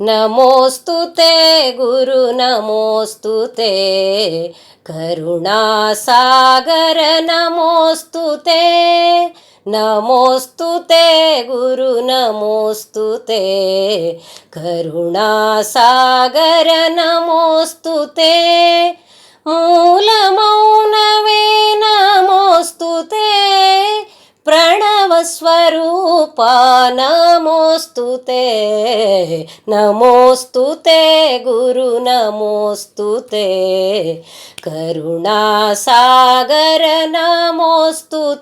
ನಮೋऽस्तु ते गुरु नमोऽस्तु ते करुणासागर नमोऽस्तु ते नमोऽस्तु ते गुरु नमोऽस्तु ते करुणासागर नमोऽस्तु ते मूलमौनवे नमोऽस्तु ते प्रणवस्वरूपा ನಮೋಸ್ತು ಗುರು ನಮೋಸ್ತು ಕರುಣಾ ಸಾಗರ ನಮೋಸ್ತು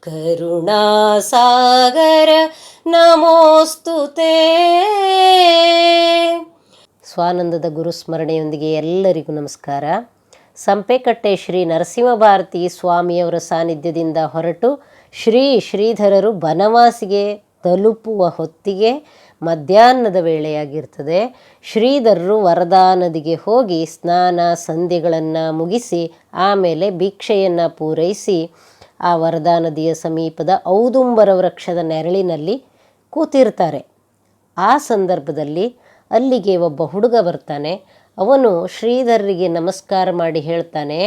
ಕರುಣಾ ಸಾಗರ ನಮೋಸ್ತು ಸ್ವಾನಂದದ ಸ್ವಾನಂದದ ಗುರುಸ್ಮರಣೆಯೊಂದಿಗೆ ಎಲ್ಲರಿಗೂ ನಮಸ್ಕಾರ. ಸಂಪೆಕಟ್ಟೆ ಶ್ರೀ ನರಸಿಂಹ ಭಾರತಿ ಸ್ವಾಮಿಯವರ ಸಾನ್ನಿಧ್ಯದಿಂದ ಹೊರಟು ಶ್ರೀ ಶ್ರೀಧರರು ಬನವಾಸಿಗೆ ತಲುಪುವ ಹೊತ್ತಿಗೆ ಮಧ್ಯಾಹ್ನದ ವೇಳೆಯಾಗಿರ್ತದೆ. ಶ್ರೀಧರರು ವರದಾ ನದಿಗೆ ಹೋಗಿ ಸ್ನಾನ ಸಂಧ್ಯೆಗಳನ್ನು ಮುಗಿಸಿ ಆಮೇಲೆ ಭಿಕ್ಷೆಯನ್ನು ಪೂರೈಸಿ ಆ ವರದಾ ನದಿಯ ಸಮೀಪದ ಔದುಂಬರ ವೃಕ್ಷದ ನೆರಳಿನಲ್ಲಿ ಕೂತಿರ್ತಾರೆ. ಆ ಸಂದರ್ಭದಲ್ಲಿ ಅಲ್ಲಿಗೆ ಒಬ್ಬ ಹುಡುಗ ಬರ್ತಾನೆ. ಅವನು ಶ್ರೀಧರರಿಗೆ ನಮಸ್ಕಾರ ಮಾಡಿ ಹೇಳ್ತಾನೆ,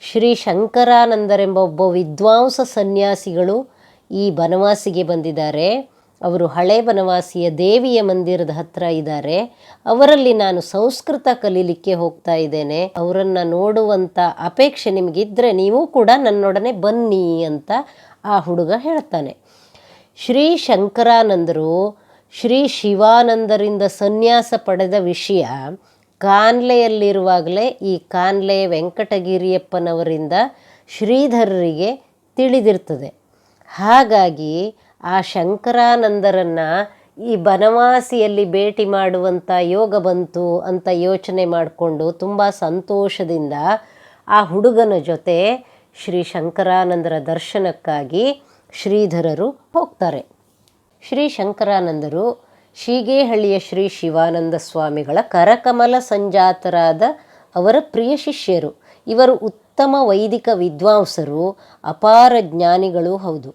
ಶ್ರೀ ಶಂಕರಾನಂದರೆಂಬ ಒಬ್ಬ ವಿದ್ವಾಂಸ ಸನ್ಯಾಸಿಗಳು ಈ ಬನವಾಸಿಗೆ ಬಂದಿದ್ದಾರೆ. ಅವರು ಹಳೆ ಬನವಾಸಿಯ ದೇವಿಯ ಮಂದಿರದ ಹತ್ರ ಇದ್ದಾರೆ. ಅವರಲ್ಲಿ ನಾನು ಸಂಸ್ಕೃತ ಕಲೀಲಿಕ್ಕೆ ಹೋಗ್ತಾ ಇದ್ದೇನೆ. ಅವರನ್ನು ನೋಡುವಂಥ ಅಪೇಕ್ಷೆ ನಿಮಗಿದ್ದರೆ ನೀವು ಕೂಡ ನನ್ನೊಡನೆ ಬನ್ನಿ ಅಂತ ಆ ಹುಡುಗ ಹೇಳ್ತಾನೆ. ಶ್ರೀ ಶಂಕರಾನಂದರು ಶ್ರೀ ಶಿವಾನಂದರಿಂದ ಸನ್ಯಾಸ ಪಡೆದ ವಿಷಯ ಕಾನ್ಲೆಯಲ್ಲಿರುವಾಗಲೇ ಈ ಕಾನ್ಲೆ ವೆಂಕಟಗಿರಿಯಪ್ಪನವರಿಂದ ಶ್ರೀಧರರಿಗೆ ತಿಳಿದಿರ್ತದೆ. ಹಾಗಾಗಿ ಆ ಶಂಕರಾನಂದರನ್ನು ಈ ಬನವಾಸಿಯಲ್ಲಿ ಭೇಟಿ ಮಾಡುವಂಥ ಯೋಗ ಬಂತು ಅಂತ ಯೋಚನೆ ಮಾಡಿಕೊಂಡು ತುಂಬ ಸಂತೋಷದಿಂದ ಆ ಹುಡುಗನ ಜೊತೆ ಶ್ರೀ ಶಂಕರಾನಂದರ ದರ್ಶನಕ್ಕಾಗಿ ಶ್ರೀಧರರು ಹೋಗ್ತಾರೆ. ಶ್ರೀ ಶಂಕರಾನಂದರು ಶೀಗೇಹಳ್ಳಿಯ ಶ್ರೀ ಶಿವಾನಂದ ಸ್ವಾಮಿಗಳ ಕರಕಮಲ ಸಂಜಾತರಾದ ಅವರ ಪ್ರಿಯ ಶಿಷ್ಯರು. ಇವರು ಉತ್ತಮ ವೈದಿಕ ವಿದ್ವಾಂಸರು, ಅಪಾರ ಜ್ಞಾನಿಗಳು ಹೌದು.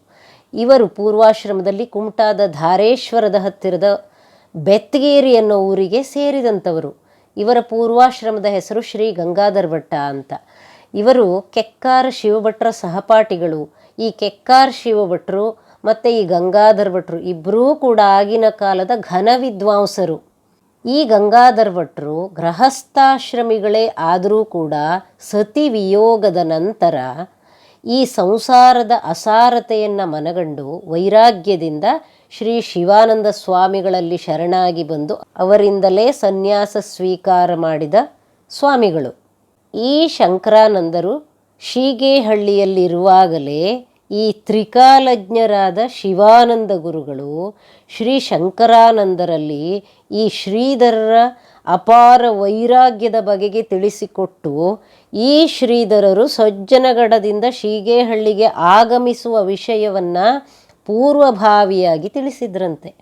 ಇವರು ಪೂರ್ವಾಶ್ರಮದಲ್ಲಿ ಕುಮಟಾದ ಧಾರೇಶ್ವರದ ಹತ್ತಿರದ ಬೆತ್ತಗೇರಿ ಅನ್ನೋ ಊರಿಗೆ ಸೇರಿದಂಥವರು. ಇವರ ಪೂರ್ವಾಶ್ರಮದ ಹೆಸರು ಶ್ರೀ ಗಂಗಾಧರ ಭಟ್ಟ ಅಂತ. ಇವರು ಕೆಕ್ಕಾರ ಶಿವಭಟ್ರ ಸಹಪಾಠಿಗಳು. ಈ ಕೆಕ್ಕಾರ ಶಿವಭಟ್ರು ಮತ್ತು ಈ ಗಂಗಾಧರ ಭಟ್ರು ಇಬ್ಬರೂ ಕೂಡ ಆಗಿನ ಕಾಲದ ಘನ ವಿದ್ವಾಂಸರು. ಈ ಗಂಗಾಧರ್ ಭಟ್ರು ಗೃಹಸ್ಥಾಶ್ರಮಿಗಳೇ ಆದರೂ ಕೂಡ ಸತಿ ವಿಯೋಗದ ನಂತರ ಈ ಸಂಸಾರದ ಅಸಾರತೆಯನ್ನು ಮನಗಂಡು ವೈರಾಗ್ಯದಿಂದ ಶ್ರೀ ಶಿವಾನಂದ ಸ್ವಾಮಿಗಳಲ್ಲಿ ಶರಣಾಗಿ ಬಂದು ಅವರಿಂದಲೇ ಸನ್ಯಾಸ ಸ್ವೀಕಾರ ಮಾಡಿದ ಸ್ವಾಮಿಗಳು. ಈ ಶಂಕರಾನಂದರು ಶೀಗೇಹಳ್ಳಿಯಲ್ಲಿರುವಾಗಲೇ ಈ ತ್ರಿಕಾಲಜ್ಞರಾದ ಶಿವಾನಂದ ಗುರುಗಳು ಶ್ರೀ ಶಂಕರಾನಂದರಲ್ಲಿ ಈ ಶ್ರೀಧರರ ಅಪಾರ ವೈರಾಗ್ಯದ ಬಗೆಗೆ ತಿಳಿಸಿಕೊಟ್ಟು ಈ ಶ್ರೀಧರರು ಸಜ್ಜನಗಡದಿಂದ ಶೀಗೇಹಳ್ಳಿಗೆ ಆಗಮಿಸುವ ವಿಷಯವನ್ನು ಪೂರ್ವಭಾವಿಯಾಗಿ ತಿಳಿಸಿದ್ರಂತೆ.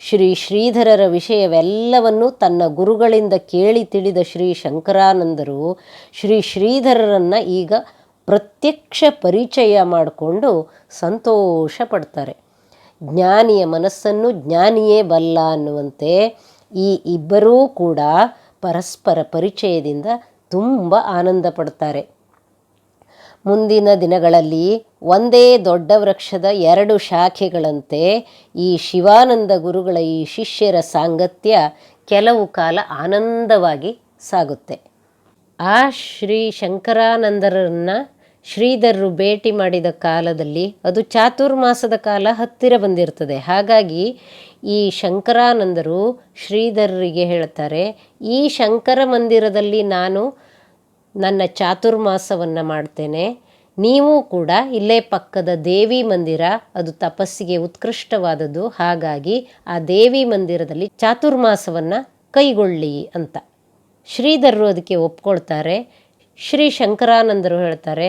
ಶ್ರೀ ಶ್ರೀಧರರ ವಿಷಯವೆಲ್ಲವನ್ನು ತನ್ನ ಗುರುಗಳಿಂದ ಕೇಳಿ ತಿಳಿದ ಶ್ರೀ ಶಂಕರಾನಂದರು ಶ್ರೀ ಶ್ರೀಧರರನ್ನು ಈಗ ಪ್ರತ್ಯಕ್ಷ ಪರಿಚಯ ಮಾಡಿಕೊಂಡು ಸಂತೋಷ ಪಡ್ತಾರೆ. ಜ್ಞಾನಿಯ ಮನಸ್ಸನ್ನು ಜ್ಞಾನಿಯೇ ಬಲ್ಲ ಅನ್ನುವಂತೆ ಈ ಇಬ್ಬರೂ ಕೂಡ ಪರಸ್ಪರ ಪರಿಚಯದಿಂದ ತುಂಬ ಆನಂದ ಪಡ್ತಾರೆ. ಮುಂದಿನ ದಿನಗಳಲ್ಲಿ ಒಂದೇ ದೊಡ್ಡ ವೃಕ್ಷದ ಎರಡು ಶಾಖೆಗಳಂತೆ ಈ ಶಿವಾನಂದ ಗುರುಗಳ ಈ ಶಿಷ್ಯರ ಸಾಂಗತ್ಯ ಕೆಲವು ಕಾಲ ಆನಂದವಾಗಿ ಸಾಗುತ್ತೆ. ಆ ಶ್ರೀ ಶಂಕರಾನಂದರನ್ನು ಶ್ರೀಧರರು ಭೇಟಿ ಮಾಡಿದ ಕಾಲದಲ್ಲಿ ಅದು ಚಾತುರ್ಮಾಸದ ಕಾಲ ಹತ್ತಿರ ಬಂದಿರ್ತದೆ ಹಾಗಾಗಿ ಈ ಶಂಕರಾನಂದರು ಶ್ರೀಧರರಿಗೆ ಹೇಳ್ತಾರೆ, ಈ ಶಂಕರ ಮಂದಿರದಲ್ಲಿ ನಾನು ನನ್ನ ಚಾತುರ್ಮಾಸವನ್ನು ಮಾಡ್ತೇನೆ. ನೀವು ಕೂಡ ಇಲ್ಲೇ ಪಕ್ಕದ ದೇವಿ ಮಂದಿರ, ಅದು ತಪಸ್ಸಿಗೆ ಉತ್ಕೃಷ್ಟವಾದದ್ದು. ಹಾಗಾಗಿ ಆ ದೇವಿ ಮಂದಿರದಲ್ಲಿ ಚಾತುರ್ಮಾಸವನ್ನು ಕೈಗೊಳ್ಳಿ ಅಂತ. ಶ್ರೀಧರರು ಅದಕ್ಕೆ ಒಪ್ಕೊಳ್ತಾರೆ. ಶ್ರೀ ಶಂಕರಾನಂದರು ಹೇಳ್ತಾರೆ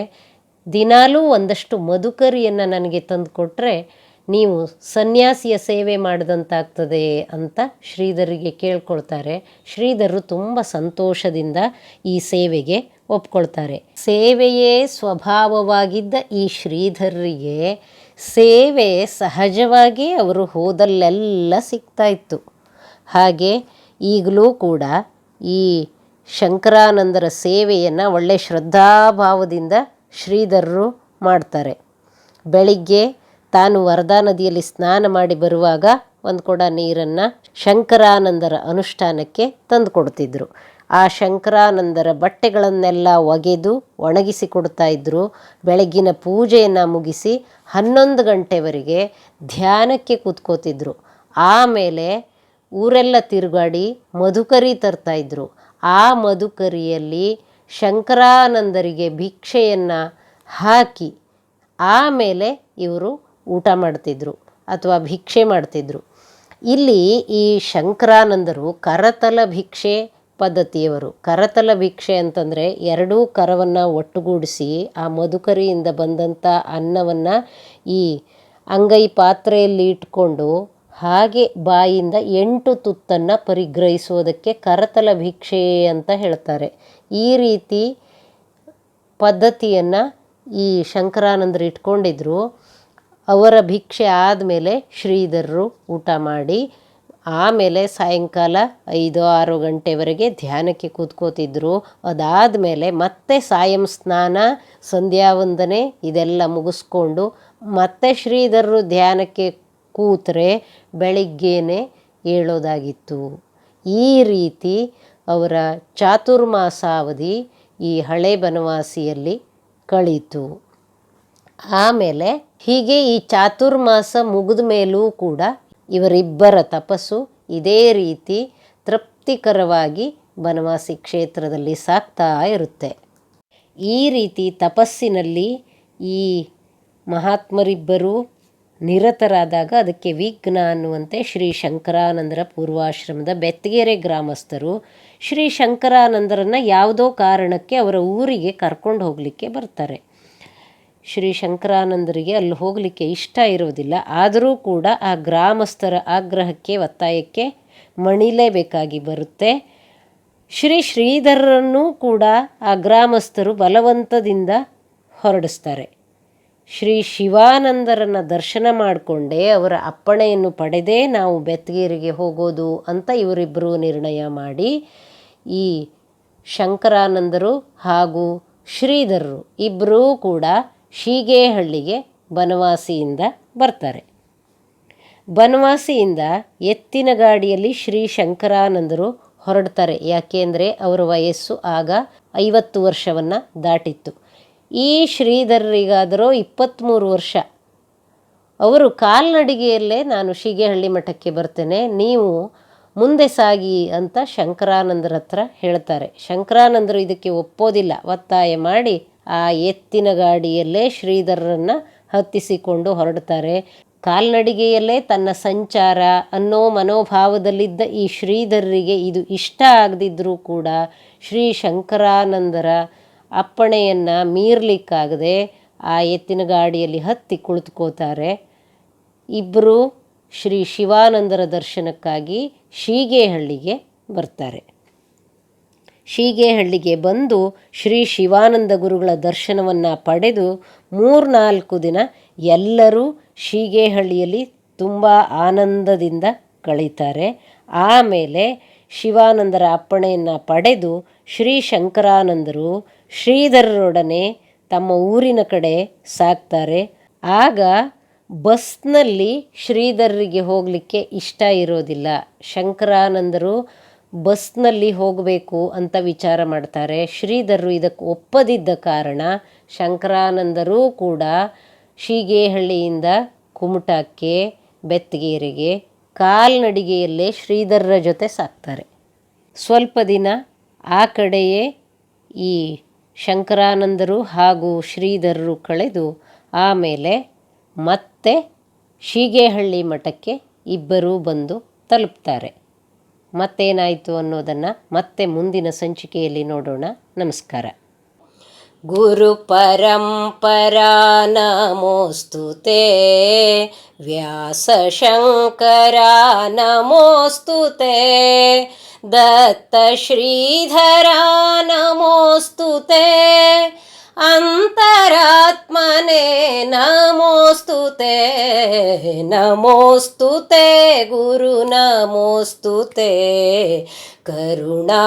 ದಿನಾಲೂ ಒಂದಷ್ಟು ಮಧುಕರಿಯನ್ನು ನನಗೆ ತಂದುಕೊಟ್ರೆ ನೀವು ಸನ್ಯಾಸಿಯ ಸೇವೆ ಮಾಡಿದಂತಾಗ್ತದೆ ಅಂತ ಶ್ರೀಧರಿಗೆ ಕೇಳ್ಕೊಳ್ತಾರೆ. ಶ್ರೀಧರು ತುಂಬ ಸಂತೋಷದಿಂದ ಈ ಸೇವೆಗೆ ಒಪ್ಕೊಳ್ತಾರೆ. ಸೇವೆಯೇ ಸ್ವಭಾವವಾಗಿದ್ದ ಈ ಶ್ರೀಧರರಿಗೆ ಸೇವೆ ಸಹಜವಾಗಿ ಅವರು ಹೋದಲ್ಲೆಲ್ಲ ಸಿಗ್ತಾ ಇತ್ತು. ಹಾಗೆ ಈಗಲೂ ಕೂಡ ಈ ಶಂಕರಾನಂದರ ಸೇವೆಯನ್ನು ಒಳ್ಳೆ ಶ್ರದ್ಧಾಭಾವದಿಂದ ಶ್ರೀಧರರು ಮಾಡ್ತಾರೆ. ಬೆಳಿಗ್ಗೆ ತಾನು ವರದಾ ನದಿಯಲ್ಲಿ ಸ್ನಾನ ಮಾಡಿ ಬರುವಾಗ ಒಂದು ಕೊಡ ನೀರನ್ನು ಶಂಕರಾನಂದರ ಅನುಷ್ಠಾನಕ್ಕೆ ತಂದು ಕೊಡ್ತಿದ್ದರು ಆ ಶಂಕರಾನಂದರ ಬಟ್ಟೆಗಳನ್ನೆಲ್ಲ ಒಗೆದು ಒಣಗಿಸಿ ಕೊಡ್ತಾ ಇದ್ದರು ಬೆಳಗ್ಗಿನ ಪೂಜೆಯನ್ನು ಮುಗಿಸಿ ಹನ್ನೊಂದು ಗಂಟೆವರೆಗೆ ಧ್ಯಾನಕ್ಕೆ ಕೂತ್ಕೋತಿದ್ರು. ಆಮೇಲೆ ಊರೆಲ್ಲ ತಿರುಗಾಡಿ ಮಧುಕರಿ ತರ್ತಾಯಿದ್ರು ಆ ಮಧುಕರಿಯಲ್ಲಿ ಶಂಕರಾನಂದರಿಗೆ ಭಿಕ್ಷೆಯನ್ನು ಹಾಕಿ ಆಮೇಲೆ ಇವರು ಊಟ ಮಾಡ್ತಿದ್ರು ಅಥವಾ ಭಿಕ್ಷೆ ಮಾಡ್ತಿದ್ರು. ಇಲ್ಲಿ ಈ ಶಂಕರಾನಂದರು ಕರತಲ ಭಿಕ್ಷೆ ಪದ್ಧತಿಯವರು. ಕರತಲ ಭಿಕ್ಷೆ ಅಂತಂದರೆ ಎರಡೂ ಕರವನ್ನು ಒಟ್ಟುಗೂಡಿಸಿ ಆ ಮಧುಕರಿಯಿಂದ ಬಂದಂಥ ಅನ್ನವನ್ನು ಈ ಅಂಗೈ ಪಾತ್ರೆಯಲ್ಲಿ ಇಟ್ಕೊಂಡು ಹಾಗೆ ಬಾಯಿಂದ ಎಂಟು ತುತ್ತನ್ನು ಪರಿಗ್ರಹಿಸೋದಕ್ಕೆ ಕರತಲ ಭಿಕ್ಷೆ ಅಂತ ಹೇಳ್ತಾರೆ. ಈ ರೀತಿ ಪದ್ಧತಿಯನ್ನು ಈ ಶಂಕರಾನಂದರು ಇಟ್ಕೊಂಡಿದ್ರು. ಅವರ ಭಿಕ್ಷೆ ಆದಮೇಲೆ ಶ್ರೀಧರರು ಊಟ ಮಾಡಿ, ಆಮೇಲೆ ಸಾಯಂಕಾಲ ಐದು ಆರು ಗಂಟೆವರೆಗೆ ಧ್ಯಾನಕ್ಕೆ ಕೂತ್ಕೋತಿದ್ರು. ಅದಾದಮೇಲೆ ಮತ್ತೆ ಸಾಯಂ ಸ್ನಾನ ಸಂಧ್ಯಾ ವಂದನೆ ಇದೆಲ್ಲ ಮುಗಿಸ್ಕೊಂಡು ಮತ್ತೆ ಶ್ರೀಧರರು ಧ್ಯಾನಕ್ಕೆ ಕೂತ್ರೆ ಬೆಳಿಗ್ಗೆನೆ ಏಳೋದಾಗಿತ್ತು ಈ ರೀತಿ ಅವರ ಚಾತುರ್ಮಾಸಾವಧಿ ಈ ಹಳೆ ಬನವಾಸಿಯಲ್ಲಿ ಕಳೀತು. ಆಮೇಲೆ ಹೀಗೆ ಈ ಚಾತುರ್ಮಾಸ ಮುಗಿದ ಮೇಲೂ ಕೂಡ ಇವರಿಬ್ಬರ ತಪಸ್ಸು ಇದೇ ರೀತಿ ತೃಪ್ತಿಕರವಾಗಿ ಬನವಾಸಿ ಕ್ಷೇತ್ರದಲ್ಲಿ ಸಾಕ್ತಾ ಇರುತ್ತೆ. ಈ ರೀತಿ ತಪಸ್ಸಿನಲ್ಲಿ ಈ ಮಹಾತ್ಮರಿಬ್ಬರು ನಿರತರಾದಾಗ ಅದಕ್ಕೆ ವಿಘ್ನ ಅನ್ನುವಂತೆ ಶ್ರೀ ಶಂಕರಾನಂದರ ಪೂರ್ವಾಶ್ರಮದ ಬೆತ್ತಗೆರೆ ಗ್ರಾಮಸ್ಥರು ಶ್ರೀ ಶಂಕರಾನಂದರನ್ನು ಯಾವುದೋ ಕಾರಣಕ್ಕೆ ಅವರ ಊರಿಗೆ ಕರ್ಕೊಂಡು ಹೋಗಲಿಕ್ಕೆ ಬರ್ತಾರೆ. ಶ್ರೀ ಶಂಕರಾನಂದರಿಗೆ ಅಲ್ಲಿ ಹೋಗಲಿಕ್ಕೆ ಇಷ್ಟ ಇರೋದಿಲ್ಲ ಆದರೂ ಕೂಡ ಆ ಗ್ರಾಮಸ್ಥರ ಆಗ್ರಹಕ್ಕೆ, ಒತ್ತಾಯಕ್ಕೆ ಮಣಿಲೇಬೇಕಾಗಿ ಬರುತ್ತೆ. ಶ್ರೀ ಶ್ರೀಧರರನ್ನೂ ಕೂಡ ಆ ಗ್ರಾಮಸ್ಥರು ಬಲವಂತದಿಂದ ಹೊರಡಿಸ್ತಾರೆ. ಶ್ರೀ ಶಿವಾನಂದರನ್ನು ದರ್ಶನ ಮಾಡಿಕೊಂಡೇ ಅವರ ಅಪ್ಪಣೆಯನ್ನು ಪಡೆದೇ ನಾವು ಬೆತ್ತಗೇರಿಗೆ ಹೋಗೋದು ಅಂತ ಇವರಿಬ್ಬರು ನಿರ್ಣಯ ಮಾಡಿ ಈ ಶಂಕರಾನಂದರು ಹಾಗೂ ಶ್ರೀಧರರು ಇಬ್ಬರೂ ಕೂಡ ಶೀಗೇಹಳ್ಳಿಗೆ ಬನವಾಸಿಯಿಂದ ಬರ್ತಾರೆ. ಬನವಾಸಿಯಿಂದ ಎತ್ತಿನ ಗಾಡಿಯಲ್ಲಿ ಶ್ರೀ ಶಂಕರಾನಂದರು ಹೊರಡ್ತಾರೆ. ಯಾಕೆಂದರೆ ಅವರ ವಯಸ್ಸು ಆಗ ಐವತ್ತು ವರ್ಷವನ್ನು ದಾಟಿತ್ತು. ಈ ಶ್ರೀಧರರಿಗಾದರೂ ಇಪ್ಪತ್ತ್ಮೂರು ವರ್ಷ. ಅವರು ಕಾಲ್ನಡಿಗೆಯಲ್ಲೇ ನಾನು ಶೀಗೆಹಳ್ಳಿ ಮಠಕ್ಕೆ ಬರ್ತೇನೆ. ನೀವು ಮುಂದೆ ಸಾಗಿ ಅಂತ ಶಂಕರಾನಂದರ ಹತ್ರ ಹೇಳ್ತಾರೆ. ಶಂಕರಾನಂದರು ಇದಕ್ಕೆ ಒಪ್ಪೋದಿಲ್ಲ. ಒತ್ತಾಯ ಮಾಡಿ ಆ ಎತ್ತಿನ ಗಾಡಿಯಲ್ಲೇ ಶ್ರೀಧರರನ್ನು ಹತ್ತಿಸಿಕೊಂಡು ಹೊರಡ್ತಾರೆ. ಕಾಲ್ನಡಿಗೆಯಲ್ಲೇ ತನ್ನ ಸಂಚಾರ ಅನ್ನೋ ಮನೋಭಾವದಲ್ಲಿದ್ದ ಈ ಶ್ರೀಧರರಿಗೆ ಇದು ಇಷ್ಟ ಆಗದಿದ್ದರೂ ಕೂಡ ಶ್ರೀ ಶಂಕರಾನಂದರ ಅಪ್ಪಣೆಯನ್ನು ಮೀರಲಿಕ್ಕಾಗದೆ ಆ ಎತ್ತಿನ ಗಾಡಿಯಲ್ಲಿ ಹತ್ತಿ ಕುಳಿತುಕೋತಾರೆ. ಇಬ್ಬರು ಶ್ರೀ ಶಿವಾನಂದರ ದರ್ಶನಕ್ಕಾಗಿ ಶೀಗೇಹಳ್ಳಿಗೆ ಬರ್ತಾರೆ. ಶೀಗೇಹಳ್ಳಿಗೆ ಬಂದು ಶ್ರೀ ಶಿವಾನಂದ ಗುರುಗಳ ದರ್ಶನವನ್ನು ಪಡೆದು ಮೂರ್ನಾಲ್ಕು ದಿನ ಎಲ್ಲರೂ ಶೀಗೇಹಳ್ಳಿಯಲ್ಲಿ ತುಂಬ ಆನಂದದಿಂದ ಕಳೀತಾರೆ. ಆಮೇಲೆ ಶಿವಾನಂದರ ಅಪ್ಪಣೆಯನ್ನು ಪಡೆದು ಶ್ರೀ ಶಂಕರಾನಂದರು ಶ್ರೀಧರರೊಡನೆ ತಮ್ಮ ಊರಿನ ಕಡೆ ಸಾಕ್ತಾರೆ. ಆಗ ಬಸ್ನಲ್ಲಿ ಶ್ರೀಧರರಿಗೆ ಹೋಗಲಿಕ್ಕೆ ಇಷ್ಟ ಇರೋದಿಲ್ಲ. ಶಂಕರಾನಂದರು ಬಸ್ನಲ್ಲಿ ಹೋಗಬೇಕು ಅಂತ ವಿಚಾರ ಮಾಡ್ತಾರೆ. ಶ್ರೀಧರರು ಇದಕ್ಕೆ ಒಪ್ಪದಿದ್ದ ಕಾರಣ ಶಂಕರಾನಂದರು ಕೂಡ ಶೀಗೇಹಳ್ಳಿಯಿಂದ ಕುಮಟಕ್ಕೆ ಬೆತ್ತಗೇರಿಗೆ ಕಾಲ್ನಡಿಗೆಯಲ್ಲೇ ಶ್ರೀಧರರ ಜೊತೆ ಸಾಕ್ತಾರೆ. ಸ್ವಲ್ಪ ದಿನ ಆ ಕಡೆಯೇ ಈ ಶಂಕರಾನಂದರು ಹಾಗೂ ಶ್ರೀಧರರು ಕಳೆದು ಆಮೇಲೆ ಮತ್ತೆ ಶೀಗೇಹಳ್ಳಿ ಮಠಕ್ಕೆ ಇಬ್ಬರೂ ಬಂದು ತಲುಪ್ತಾರೆ. ಮತ್ತೇನಾಯಿತು ಅನ್ನೋದನ್ನು ಮತ್ತೆ ಮುಂದಿನ ಸಂಚಿಕೆಯಲ್ಲಿ ನೋಡೋಣ. ನಮಸ್ಕಾರ. गुरुपरम्परा नमोऽस्तु ते। व्यासशङ्करा नमोऽस्तु ते। दत्तश्रीधरा नमोऽस्तु ते। ಅಂತರಾತ್ಮನೆ ನಮೋಸ್ತು ತೇ ನಮೋಸ್ತು ತೇ ಗುರು ನಮೋಸ್ತು ತೇ ಕರುಣಾಸಾಗರ